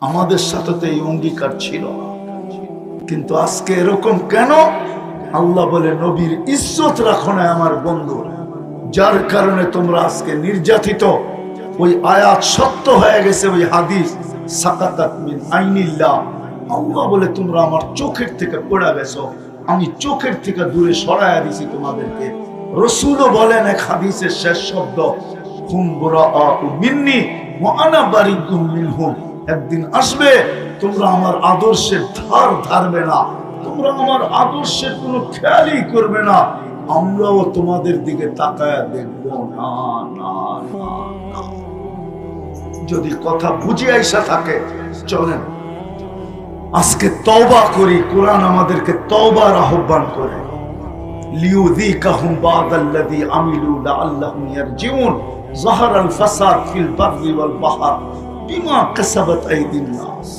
আমাদের সাথে তো এই অঙ্গীকার ছিল। কিন্তু আজকে এরকম কেন? আল্লাহ বলে, নবীর ইজ্জত রাখো না আমার বন্ধু। যার কারণে তোমরা আজকে নির্যাতিত। ওই আয়াত সত্য হয়ে গেছে, ওই হাদিস। আল্লাহ বলে, তোমরা আমার চোখের থেকে পড়া গেছো। আমি চোখের থেকে দূরে সরাইয়া দিছি তোমাদেরকে। রসুলও বলেন এক হাদিসের শেষ শব্দ, হুম মিন্নি ওয়া আনা বারিকুম মিনহুম। একদিন আসবে, তোমরা আমার আদর্শের ধার ধারবে না। তোমরা আমার আদর্শের কোনো খেয়ালই করবে না। আমরাও তোমাদের দিকে তাকায়া দেখব। না না। যদি কথা বুঝে আইসা থাকে, চলেন। আজকে তওবা করি, কোরআন আমাদেরকে তওবার আহ্বান করে। লিউযীকাহুম বাদাল্লাযী আমিলু লাআল্লাহুম ইয়ারজিউন। যাহারাল ফাসাদ ফিল বাররি ওয়াল বাহর। বিমা কাসাবাত আইদিন নাস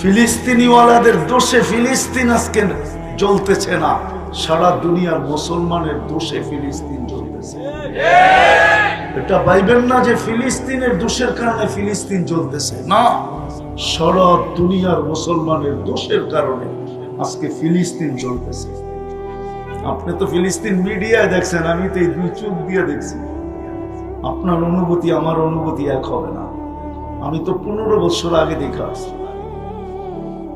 ফিলিস্তিনিওয়ালাদের দোষে ফিলিস্তিন আজকে জ্বলতেছে না। সারা দুনিয়ার মুসলমানের দোষে ফিলিস্তিন জ্বলতেছে। এটা ভাইবেন না যে ফিলিস্তিনের দোষের কারণে ফিলিস্তিন জ্বলতেছে। না, সারা দুনিয়ার মুসলমানের দোষের কারণে আজকে ফিলিস্তিন জ্বলতেছে। আপনি তো ফিলিস্তিন মিডিয়ায় দেখছেন, আমি তো এই দুই চোখ দিয়ে দেখছি। আপনার অনুভূতি, আমার অনুভূতি এক হবে না। আমি তো পনেরো বছর আগে দেখে আসছি।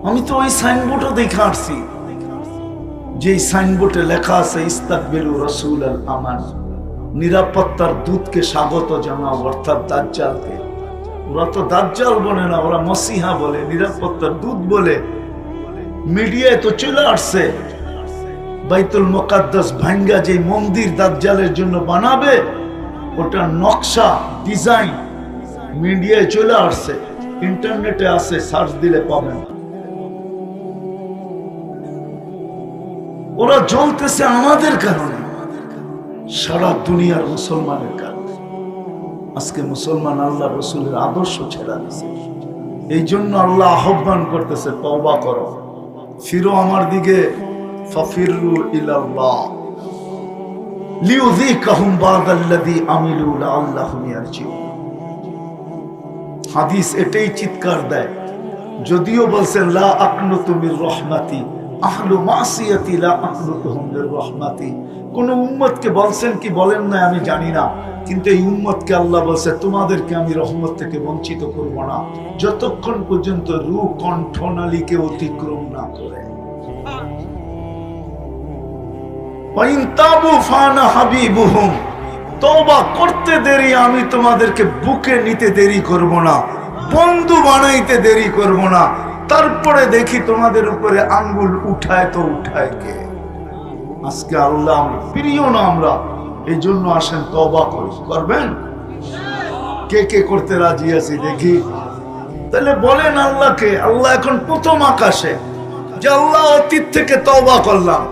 আমি তো ওই সাইনবোর্ডও দেখে আসছি। যে সাইনবোর্ডে লেখা আছে ইস্তাকবিলু রসুল আল আমান নিরাপত্তার দূতকে স্বাগত জানাও, অর্থাৎ দাজ্জালকে। ওরা তো দাজ্জাল বলে না, ওরা মসিহা বলে, নিরাপত্তার দূত বলে। মিডিয়ায় তো চলে আসছে। বাইতুল মোকাদ্দাস ভাঙ্গা যে মন্দির দাজ্জালের জন্য বানাবে ওটা নকশা ডিজাইন মিডিয়ায় চলে আসছে ইন্টারনেটে আছে সার্চ দিলে পাবেন। ওরা জ্বলতেছে আমাদের কারণে, সারা দুনিয়ার মুসলমানের কারণে। আজকে মুসলমান আল্লাহ রসুলের আদর্শ ছেড়া দিছে। এই জন্য আল্লাহ আহ্বান করতেছে, তওবা করো। ফিরো আমার দিকে, ফাফিরু ইলাল্লাহ। হাদিস এটাই চিৎকার দেয়, যদিও বলছেন কোন বলছেন কি, বলেন না, আমি জানি না। কিন্তু এই উম্মতকে আল্লাহ বলছে, তোমাদেরকে আমি রহমত থেকে বঞ্চিত করব না। যতক্ষণ পর্যন্ত রু কণ্ঠনালীকে অতিক্রম না করে। তওবা করতে দেরি, আমি তোমাদেরকে বুকে নিতে দেরি করব না, বন্ধু বানাইতে দেরি করব না। তারপরে দেখি তোমাদের উপরে আঙ্গুল উঠায় তো উঠায় কে। আজকে আল্লাহ প্রিয় না আমরা এই জন্য আসেন তবা করি। করবেন? কে কে করতে রাজি আছি দেখি। তাহলে বলেন আল্লাহকে, আল্লাহ এখন প্রথম আকাশে, যে আল্লাহ অতীত থেকে তবা করলাম।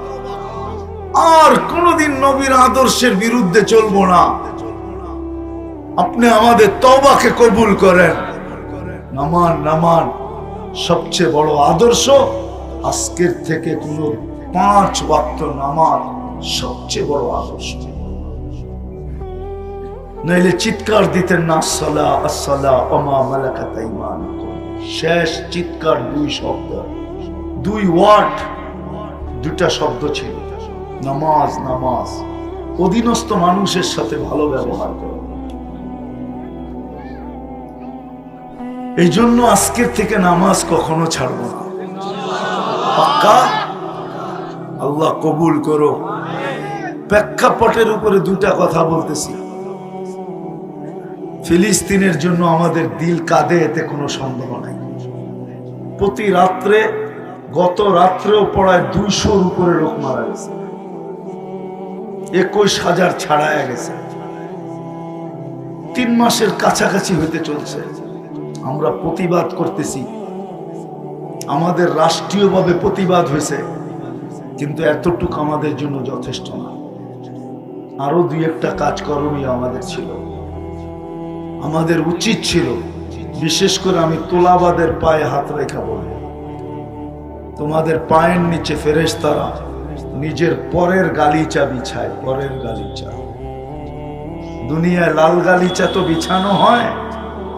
আর কোনদিন নবীর আদর্শের বিরুদ্ধে চলবো না। আপনি আমাদের তবাকে কবুল করেন। নামান নামান। সবচেয়ে বড় আদর্শ আজকের থেকে কোন পাঁচ ওয়াক্ত নামাজ সবচেয়ে বড় আদর্শ। নইলে চিৎকার দিতেন না, সলা আসলা অমা মালাকাত ঈমানুকুম। শেষ চিৎকার দুই শব্দ। দুই ওয়ার্ড দুটা শব্দ ছিল। নামাজ নামাজ। অধীনস্থ মানুষের সাথে ভালো ব্যবহার করো। এই জন্য আজকের থেকে নামাজ কখনো ছাড়বো না। পাক্কা? আল্লাহ কবুল করো। প্রেক্ষাপটের উপরে দুটা কথা বলতেছি। ফিলিস্তিনের জন্য আমাদের দিল কাঁদে, এতে কোনো সন্দেহ নাই। প্রতি রাত্রে, গত রাত্রেও পড়ায় দুইশোর উপরে লোক মারা গেছে। একুশ হাজার ছাড়ায় গেছে। তিন মাসের কাছাকাছি হইতে চলছে। আমরা প্রতিবাদ করতেছি। আমাদের রাষ্ট্রীয়ভাবে প্রতিবাদ হয়েছে। কিন্তু এতটুকু আমাদের জন্য যথেষ্ট না। আরও দুই একটা কাজ করণীয় আমাদের ছিল। আমাদের উচিত ছিল, বিশেষ করে আমি তোলাবাদের পায়ে হাত রেখা বলব তোমাদের পায়ের নিচে ফেরেশতারা নিজের পরের গালিচা বিছায়। পরের গালিচা। দুনিয়ায় লাল গালিচা তো বিছানো হয়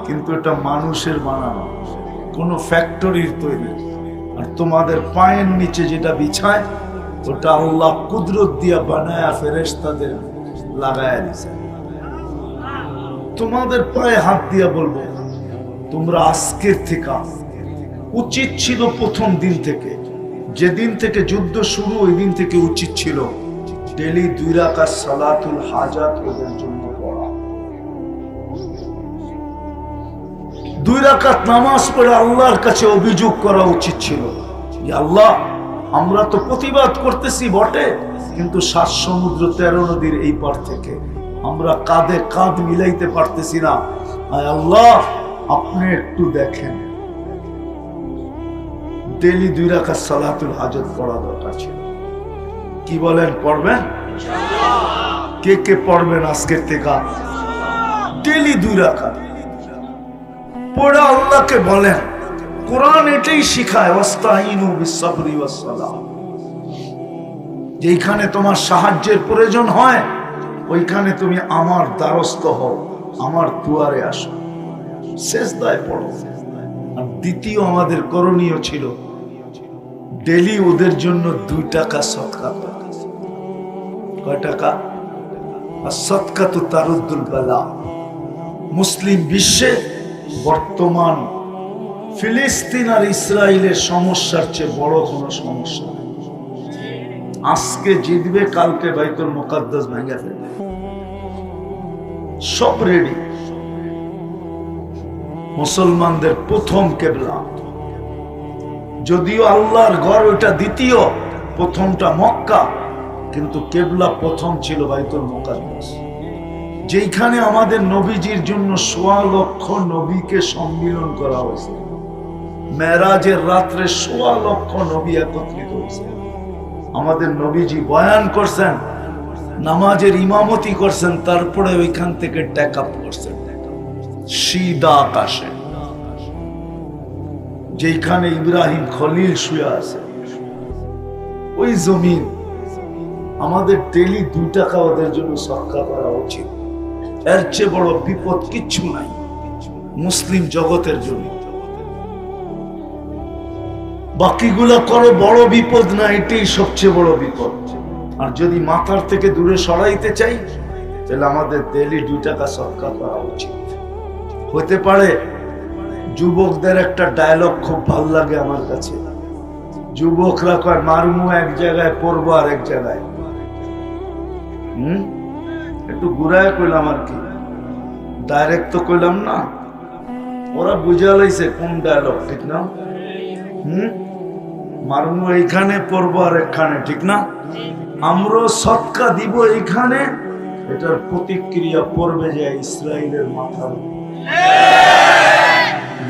কিন্তু এটা মানুষের বানানো। কোনো ফ্যাক্টরির তৈরি। আর তোমাদের পায়ের নিচে যেটা বিছায় ওটা আল্লাহ কুদরত দিয়া বানায়া ফেরেশতাদের লাগায়া দিছে। তোমাদের পায়ে হাত দিয়া বলব তোমরা আজকের থেকে উচিত ছিল প্রথম দিন থেকে যেদিন থেকে যুদ্ধ শুরু ওই দিন থেকে উচিত ছিল ডেলি দুই রাকাত সালাতুল হাজাত ওদের জন্য পড়া। দুই রাকাত নামাজ পড়ে আল্লাহর কাছে অভিযোগ করা উচিত ছিল আল্লাহ, আমরা তো প্রতিবাদ করতেছি বটে, কিন্তু সাত সমুদ্র তেরো নদীর এই পার থেকে আমরা কাঁধে কাঁধ মিলাইতে পারতেছি না। আল্লাহ, আপনি একটু দেখেন। ডেলি দুই রাখার সালাতুল হাজত পড়া দরকার ছিল। কি বলেন, পড়বেন? কে কে পড়বেন আজকের থেকে? ডেলি দুই রাখা আল্লাহকে বলেন, কোরআন এটাই শিখায় যেখানে তোমার সাহায্যের প্রয়োজন হয়, ওইখানে তুমি আমার দ্বারস্থ হও, আমার দুয়ারে আসো। শেষ দায় পড়ো। আর দ্বিতীয় আমাদের করণীয় ছিল ডেলি ওদের জন্য দুই টাকা সৎকা। কয় টাকা? আর সৎকা তো বালা। মুসলিম বিশ্বে বর্তমান ফিলিস্তিন আর ইসরায়েলের সমস্যার চেয়ে বড় কোনো সমস্যা আজকে জিতবে, কালকে বাইতুল মোকাদ্দাস ভেঙে ফেলবে সব রেডি মুসলমানদের প্রথম কেবলা। যদিও আল্লাহর ঘর ওইটা দ্বিতীয়, প্রথমটা মক্কা, কিন্তু কেবলা প্রথম ছিল বাইতুল মোকাদ্দাস। যেখানে আমাদের নবীজির জন্য সোয়া লক্ষ নবীকে সম্মিলন করা হয়েছে। মেরাজের রাত্রে সোয়া লক্ষ নবী একত্রিত হয়েছে। আমাদের নবীজি বয়ান করছেন, নামাজের ইমামতি করছেন, তারপরে ওইখান থেকে ট্যাক আপ করছেন। সিদা আকাশে। যেখানে ইব্রাহিম খলিল শুয়ে আছে। ওই জমিন আমাদের ডেলি দুই টাকা ওদের জন্য সরকার করা উচিত। এর চেয়ে বড় বিপদ কিচ্ছু নাই। মুসলিম জগতের জন্য। বাকিগুলো করো বড় বিপদ না, এটাই সবচেয়ে বড় বিপদ। আর যদি মাথার থেকে দূরে সরাইতে চাই, তাহলে আমাদের ডেলি দুই টাকা সরকার করা উচিত। হতে পারে যুবকদের একটা ডায়লগ খুব ভালো লাগে আমার কাছে। যুবকরা কয়, মারমু এক জায়গায়, পড়ব আর এক জায়গায়। হুম? একটু ঘুরায় কইলাম আর কি। ডাইরেক্ট তো কইলাম না। ওরা বুঝা লাইছে কোন ডায়লগ ঠিক না? হুম? মারমু এইখানে, পড়ব আর এখানে ঠিক না? আমরাও সৎকা দিব এইখানে, এটার প্রতিক্রিয়া পড়বে যে ইসরায়েলের মাথার।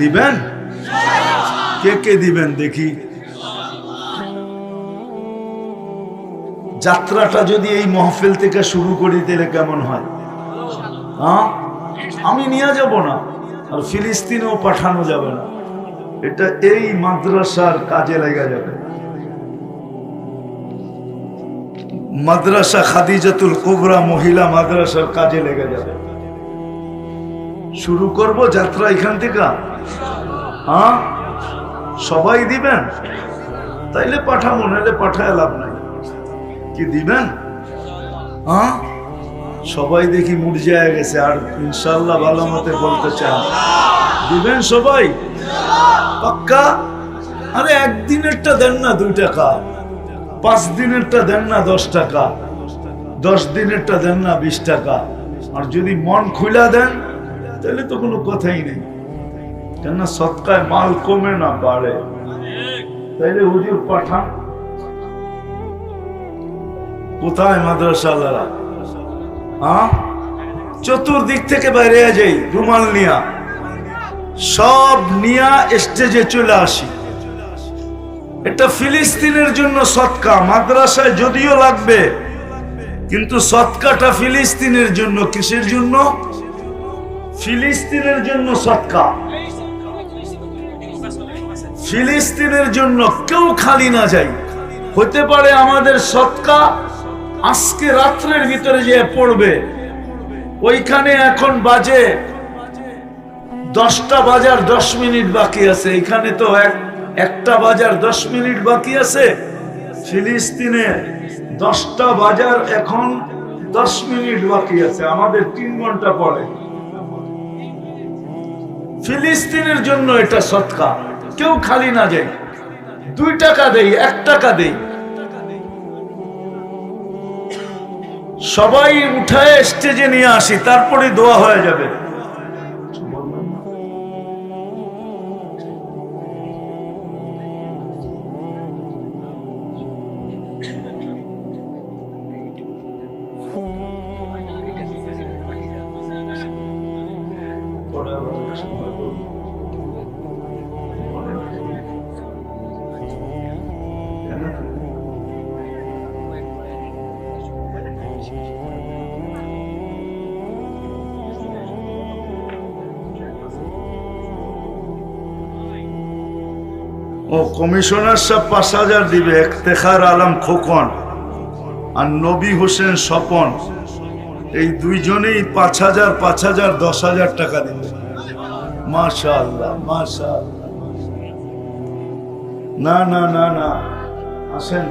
দিবেন? কে কে দিবেন দেখি। যাত্রাটা যদি এই মহফিল থেকে শুরু করি, তাহলে কেমন হয়? হ্যাঁ? আমি নিয়ে যাব না, আর ফিলিস্তিনেও পাঠানো যাবে না। এটা এই মাদ্রাসার কাজে লেগে যাবে। মাদ্রাসা খাদিজাতুল কুবরা মহিলা মাদ্রাসার কাজে লেগে যাবে। শুরু করব যাত্রা এখান থেকে। হ্যাঁ? সবাই দিবেন? তাইলে পাঠাবো নাহলে পাঠায় লাভ নাই। কি দিবেন? হ্যাঁ? সবাই দেখি মুরজায় গেছে, আর ইনশাল্লাহ ভালো মতে বলতে চান দিবেন সবাই? পাক্কা? আরে একদিনেরটা দেন না দুই টাকা। পাঁচ দিনেরটা দেন না দশ টাকা। দশ দিনেরটা দেন না বিশ টাকা। আর যদি মন খুলা দেন তাহলে তো কোনো কথাই নেই। কেননা সৎকায় মাল কমে না, বাড়ে। তাইলে হুজুর পাঠান। কোথায় মাদ্রাসালারা হ্যাঁ? চতুর্দিক থেকে বাইরে যাই, রুমাল নিয়া। সব নিয়া স্টেজে চলে আসি। এটা ফিলিস্তিনের জন্য সৎকা। মাদ্রাসায় যদিও লাগবে, কিন্তু সৎকাটা ফিলিস্তিনের জন্য কিসের জন্য? ফিলিস্তিনের জন্য সৎকা। ফিলিস্তিনের জন্য কেউ খালি না যাই হতে পারে আমাদের সৎকা আজকে রাত্রের ভিতরে যে পড়বে, ওইখানে এখন বাজে দশটা বাজার দশ মিনিট বাকি আছে। এখানে তো এক, একটা বাজার দশ মিনিট বাকি আছে। ফিলিস্তিনে দশটা বাজার এখন দশ মিনিট বাকি আছে। আমাদের তিন ঘণ্টা পরে ফিলিস্তিনের জন্য এটা সৎকা। কেউ খালি না যায় দুই টাকা দেই, এক টাকা দেই। সবাই উঠায়, স্টেজে নিয়ে আসি, তারপরে দোয়া হয়ে যাবে। কমিশনার সাহেব পাঁচ হাজার দিবে একতেখার আলম খোকন আর নবী হোসেন স্বপন। এই দুইজনেই পাঁচ হাজার পাঁচ হাজার, দশ হাজার টাকা দিবে। মাশা আল্লাহ না না না না, আসেন।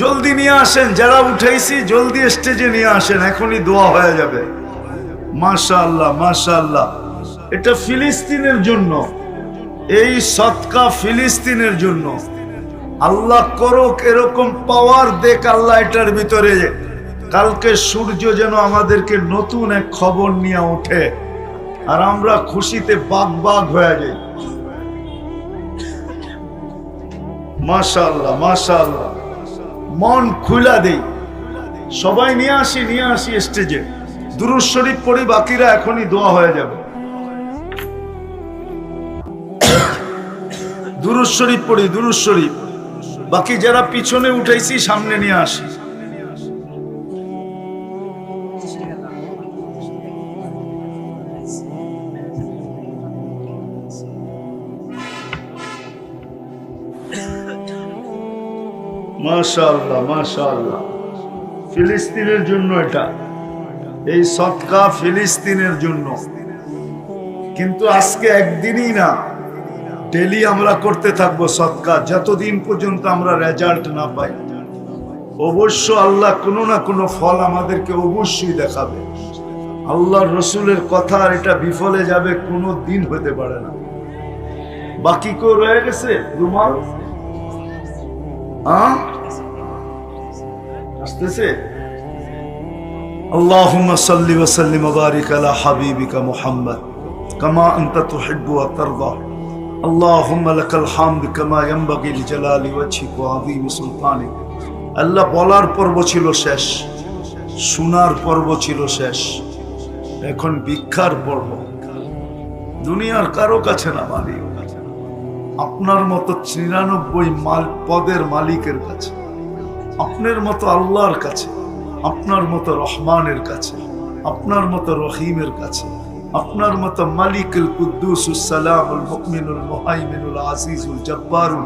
জলদি নিয়ে আসেন, যারা উঠাইছি, জলদি স্টেজে নিয়ে আসেন, এখনই দোয়া হয়ে যাবে। মাশা আল্লাহ মাশা আল্লাহ এটা ফিলিস্তিনের জন্য। এই সৎকা ফিলিস্তিনের জন্য। আল্লাহ করুক এরকম পাওয়ার দেখ আল্লাহ এটার ভিতরে। কালকে সূর্য যেন আমাদেরকে নতুন এক খবর নিয়ে ওঠে আর আমরা খুশিতে বাগ বাগ হয়ে যাই। মাশাল্লাহ মাশাল্লাহ মন খুলা দেই। সবাই নিয়ে আসি নিয়ে আসি স্টেজে দুরুজ শরীফ পড়ি, বাকিরা এখনই দোয়া হয়ে যাবে। দুরুজ শরীফ পড়ি, দুরুজ শরীফ। বাকি যারা পিছনে উঠাইছি, সামনে নিয়ে আসি। মাশাআল্লাহ মাশাআল্লাহ। ফিলিস্তিনের জন্য এটা। এই সৎকা ফিলিস্তিনের জন্য। কিন্তু আজকে একদিনই না। ডেলি আমরা করতে থাকবো সৎকা যতদিন পর্যন্ত আমরা রেজাল্ট না পাই অবশ্য আল্লাহ কোনো না কোনো ফল আমাদেরকে অবশ্যই দেখাবে আল্লাহর রসুলের কথা আর এটা বিফলে যাবে কোনো দিন হতে পারে না বাকি কেউ রয়ে গেছে রুমাল হ্যাঁ আসতেছে اللهم صل وسلم وبارك على حبيبك محمد كما أنت تحب وترضى اللهم لك الحمد كما ينبغي لجلال وجهك وعظيم سلطانك আল্লাহ বলার পর্ব ছিল শেষ শোনার পর্ব ছিল শেষ এখন ভিক্ষার পর্ব দুনিয়ার কারো কাছে না মালিক আপনার মতো নিরানব্বই মাল পদের মালিকের কাছে আপনার মতো আল্লাহর কাছে আপনার মতো রহমানের কাছে আপনার মতো রহিমের কাছে আপনার মতো মালিকুল কুদ্দুসুস সালামুল মুমিনুল মুহাইমিনুল আজিজুল জব্বারুল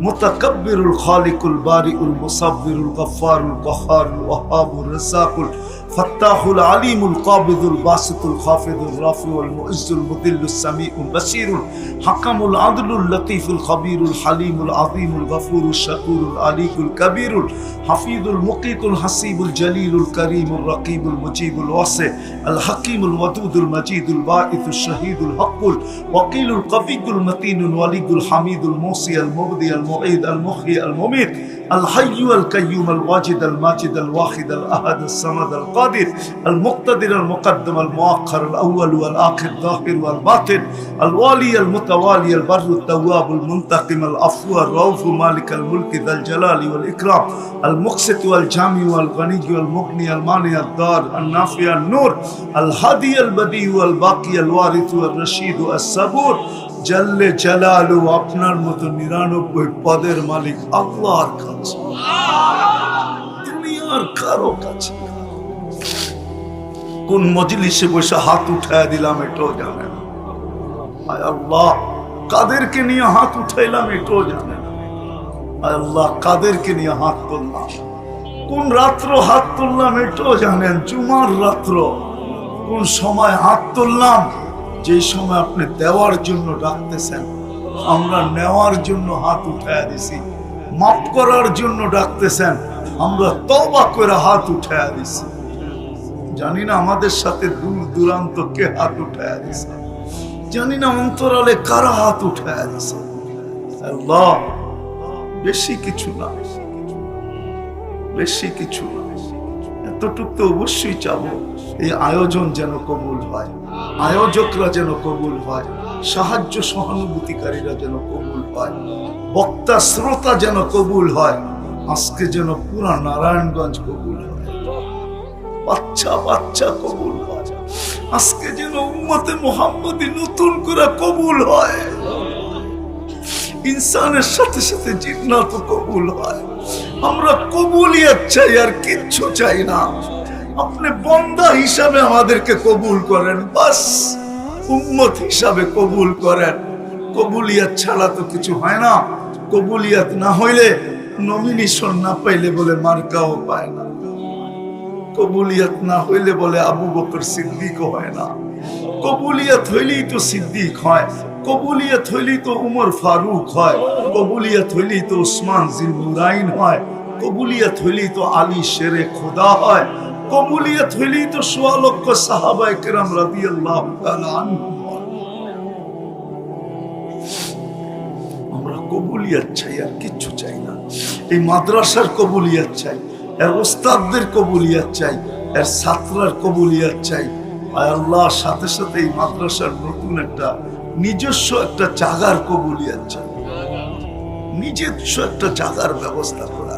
মুতাকাব্বিরুল খালিকুল বারিউল মুসাব্বিরুল গফফারুল কহারুল ওয়াহাবুর রাজ্জাকুল ফাত্তাহুল আলিমুল কাবিদুল বাসিতুল খাফিদুল রাফিউল মুইজ্জুল মুদিল্লুস সামিউল বাসিরুল হাকামুল আদলুল লতিফুল খবীরুল হালিমুল আযীমুল গফুরুল শাকুরুল আলিকুল কবীরুল হাফিজুল মুকিতুল হাসিবুল জলিলুল করিমুল রকিবুল মুজিবুল ওয়াসি আল হাকিমুল ওয়াদুদুল মজিদুল বাঈসুল শহীদুল হকুল ওয়াকিলুল কবিকুল মতিনুল ওয়ালিকুল হামিদুল মুসি আল মুবদি মুঈদ আল মুখি আল মুমিত الحي القيوم الواجد الماجد الواحد الأحد الصمد القادر المقتدر المقدم المؤخر الأول والآخر الظاهر والباطن الوالي المتوالي البر التواب المنتقم العفو الرؤوف مالك الملك ذا الجلال والإكرام المقسط والجامع والغني والمغني المانع الدار النافع النور الهادي البديع والباقي الوارث والرشيد الصبور জাল্লে জালালু আপনার মতো নিরানব্বই পদের মালিক আল্লাহর কাছে। দুনিয়ার কারও কাছে। কোন মজলিসে বসে হাত উঠায় দিলাম এটাও জানে না। আয় আল্লাহ, কাদেরকে নিয়ে হাত উঠাইলাম এটাও জানে না। আয় আল্লাহ, কাদেরকে নিয়ে হাত তুললাম। কোন রাত্র হাত তুললাম এটাও জানেন, জুমার রাত্র। কোন সময় হাত তুললাম যেই সময় আপনি দেওয়ার জন্য ডাকতেছেন, আমরা নেওয়ার জন্য হাত উঠায় দিছি। মাফ করার জন্য ডাকতেছেন, আমরা তবা করে হাত উঠায় দিছি। জানি না আমাদের সাথে দূর দূরান্ত কে হাত উঠায় দিছে। জানি না অন্তরালে কারা হাত উঠায় দিছে। বেশি কিছু না। বেশি কিছু না। এতটুক তো অবশ্যই চাবো। এই আয়োজন যেন কবুল হয়, আয়োজকরা যেন কবুল হয়, সাহায্য সহানুভূতিকারীরা যেন কবুল হয়, বক্তা, শ্রোতা যেন কবুল হয়, আজকে যেন পুরা নারায়ণগঞ্জ কবুল হয়। বাচ্চা বাচ্চা কবুল হয়। আজকে যেন উম্মতে মোহাম্মদী নতুন করে কবুল হয়। ইনসানের সাথে সাথে জিন্নাত কবুল হয়। আমরা কবুলিয়াত চাই আর কিচ্ছু চাই না। আপনি বন্দা হিসাবে আমাদেরকে কবুল করেন, বাস উম্মত হিসাবে কবুল করেন। কবুলিয়াত ছাড়া তো কিছু হয় না। কবুলিয়াত না হইলে নমিনেশন না পাইলে বলে মার্কাও পায় না। কবুলিয়াত না হইলে বলে আবু বকর সিদ্দিক হয় না। কবুলিয়াত হইলেই তো সিদ্দিক হয়। কবুলিয়াত হইলেই তো উমর ফারুক হয়। কবুলিয়াত হইলেই তো উসমান জিলনুরাইন হয়। কবুলিয়াত হইলেই তো আলী শেরে খোদা হয়। হইলেই তো সোয়া লক্ষ কেরাম হয়। আমরা কবুলিয়াত চাই, আর চাই না। এই মাদ্রাসার কবুলিয়াত চাই, এর ওস্তাদদের কবুলিয়াত চাই, এর ছাত্রার কবুলিয়াত চাই। আর আল্লাহর সাথে সাথে এই মাদ্রাসার নতুন একটা নিজস্ব একটা জাগার কবুলিয়াত চাই। নিজস্ব একটা জাগার ব্যবস্থা করে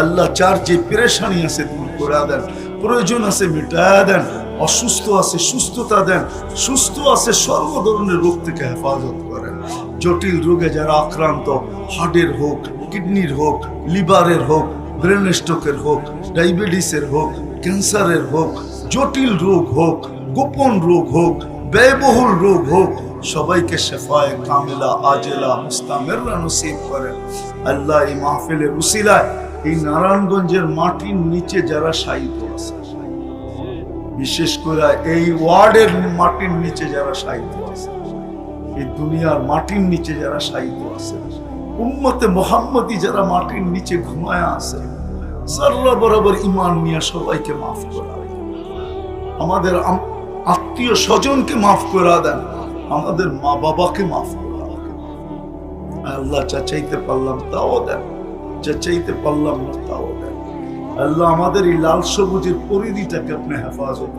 আল্লাহ চার যে পেরেশানি আছে দূর করে দেন। প্রয়োজন আছে মিটায় দেন, অসুস্থ আছে সুস্থতা দেন, সুস্থ আছে সর্ব ধরনের রোগ থেকে হেফাজত করেন। জটিল রোগে যারা আক্রান্ত, হার্টের হোক, কিডনির হোক, লিভারের হোক, ব্রেন স্ট্রোকের হোক, ডায়াবেটিসের হোক, ক্যান্সারের হোক, জটিল রোগ হোক, গোপন রোগ হোক, ব্যয়বহুল রোগ হোক, সবাইকে শেফায় কামেলা, আজেলা মুস্তামের নসিব করেন। আল্লাহ এই মাহফিলের উসিলায় এই নারায়ণগঞ্জের মাটির নিচে যারা সাহিত্য আছে, বিশেষ করে এই ওয়ার্ডের মাটির নিচে যারা সাহিত্য আছে, এই দুনিয়ার মাটির নিচে যারা সাহিত্য আছে, উম্মতে মোহাম্মদী যারা মাটির নিচে ঘুমায় আছে সাল্লা বরাবর ইমান নিয়ে সবাইকে মাফ করা। আমাদের আত্মীয় স্বজনকে মাফ করা দেন, আমাদের মা বাবাকে মাফ করা। আল্লাহ চাচাইতে পারলাম তাও দেন। যা চাইতে পারলাম না, তাও আল্লাহ আমাদের এই লাল সবুজের পরিধিটাকে আপনি হেফাজত।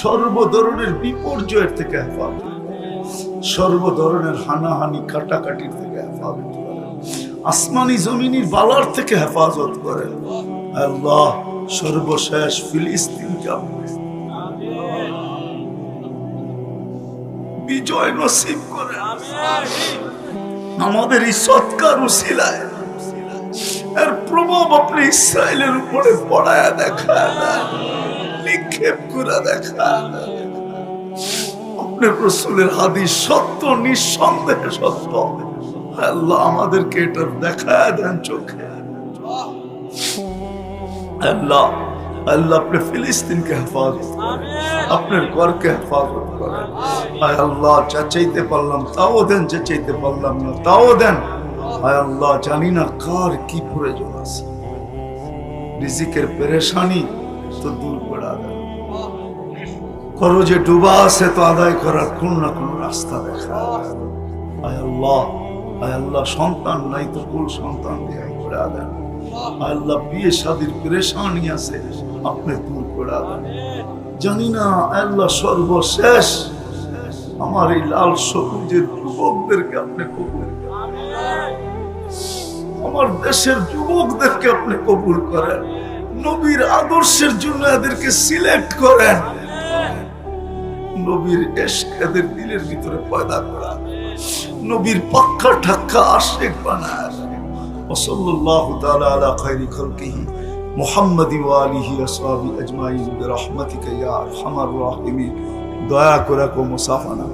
সর্ব ধরনের বিপর্যয়ের থেকে হেফাজত। সর্ব ধরনের হানাহানি, কাটাকাটির থেকে হেফাজত আসমানি জমিনের বালার থেকে হেফাজত করেন আল্লাহ সর্বশেষ ফিলিস্তিনকে আপনি বিজয় নসিব করেন আমাদের এই সৎকার উসিলায় এর প্রভাব আপনি ইসরায়েলের উপরে পড়ায় দেখা নিক্ষেপ করে দেখা আপনার রসুলের হাদিস সত্য, নিঃসন্দেহে সত্য। আল্লাহ, আমাদেরকে এটা দেখায় দেন চোখে। আল্লাহ আল্লাহ, আপনি হেফাজত আপনার হেফাজত করেন। আল্লাহ, যা চাইতে পারলাম তাও দেন, যা চাইতে পারলাম না তাও দেন। আয় আল্লাহ, জানি না কার কি প্রয়োজন আছে। রিজিকের পেরেশানি তো দূর করে দেন করো যে ডুবা আছে তো আদায় করার কোন না কোন রাস্তা দেখা আয় আল্লাহ আল্লাহ, সন্তান নাই তো কোন সন্তান দিয়ে করে দেন আল্লাহ, বিয়ে শাদির পেরেশানি আছে, আপনি দূর করে দেন জানি না আল্লাহ, সর্বশেষ আমার এই লাল সবুজের যুবকদেরকে আপনি কবুল। আমার দেশের যুবকদেরকে আপনি কবুল করেন। নবীর আদর্শের জন্য এদেরকে সিলেক্ট করেন। নবীর এশক এদের দিলের ভিতরে পয়দা করা। নবীর পাক্কা ঠাক্কা আশেক বানায়। ওসল্লাল্লাহু তাআলা আলা খায়রি খালকিহি মুহাম্মাদি ওয়া আলিহি আসহাবি আজমাইন। বিরহমাতিকা ইয়া আরহামার দয়া করে কো মুসাফানা